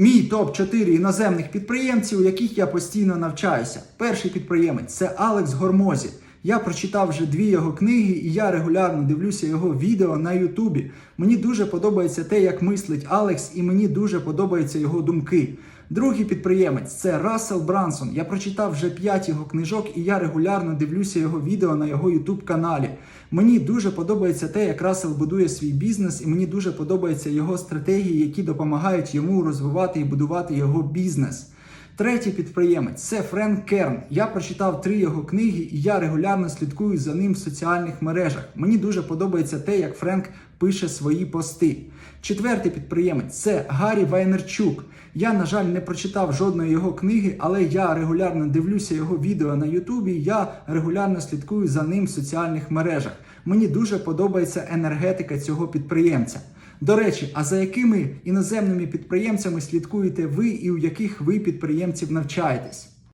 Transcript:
Мій топ-4 іноземних підприємців, у яких я постійно навчаюся. Перший підприємець це Алекс Гормозі. Я прочитав вже дві його книги, і я регулярно дивлюся його відео на Ютубі. Мені дуже подобається те, як мислить Алекс, і мені дуже подобаються його думки. Другий підприємець це Рассел Брансон. Я прочитав вже п'ять його книжок, і я регулярно дивлюся його відео на його Ютуб каналі. Мені дуже подобається те, як Рассел будує свій бізнес, і мені дуже подобаються його стратегії, які допомагають йому розвивати і будувати його бізнес. Третій підприємець це Френк Керн. Я прочитав три його книги, і я регулярно слідкую за ним в соціальних мережах. Мені дуже подобається те, як Френк пише свої пости. Четвертий підприємець це Гаррі Вайнерчук. Я, на жаль, не прочитав жодної його книги, але я регулярно дивлюся його відео на Ютубі. Я регулярно слідкую за ним в соціальних мережах. Мені дуже подобається енергетика цього підприємця. До речі, а за якими іноземними підприємцями слідкуєте ви і у яких ви підприємців навчаєтесь?